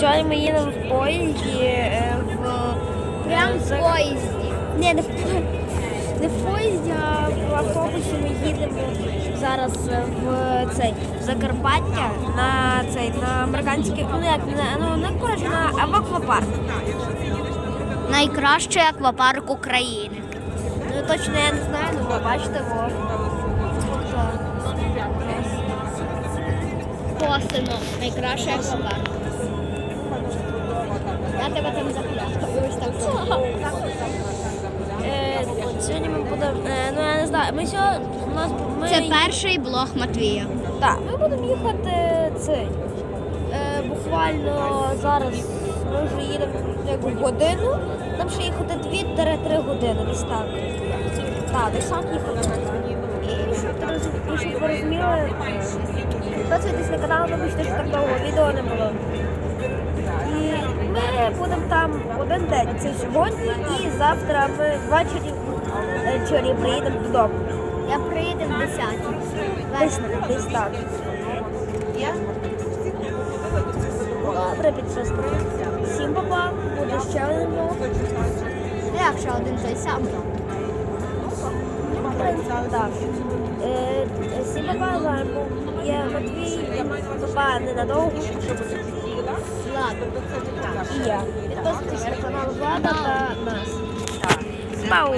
Сьогодні ми їдемо в поїзді е, в Прям в поїзді. Ні, не в не в поїзді, а в автобусі ми їдемо зараз е, в цей в Закарпаття на цей на американський, ну як на ну не коротше, на в аквапарк. Найкращий аквапарк України. Ну точно я не знаю, ну ви бачите, во. Косино. Найкращий аквапарк. Тебе там захляпаю. Ось так. Е, сьогодні ми будемо, е, ну я не знаю, ми сьогодні у нас ми Це перший блог Матвія. Так, ми будемо їхати цей. Е, буквально зараз ми вже їдемо як в годину. Нам ще їхати 2-3 години, десь так. Так, десь так їхати. І щоб, ви розуміли, підписуйтесь на канал, вибачте, що так довго відео не було. Один день, це сьогодні, і завтра ми ввечері ввечері приїдемо додому. Я приїду в 10. Десь, десь так. Добре, підписники. Всім папа, буде ще один влог. Як ще один той самий? Так. Е, Всім папа, був я Матвій, папа ненадовго. Ладно. І я. Підписуйтесь на канал Влада та нас. Бау!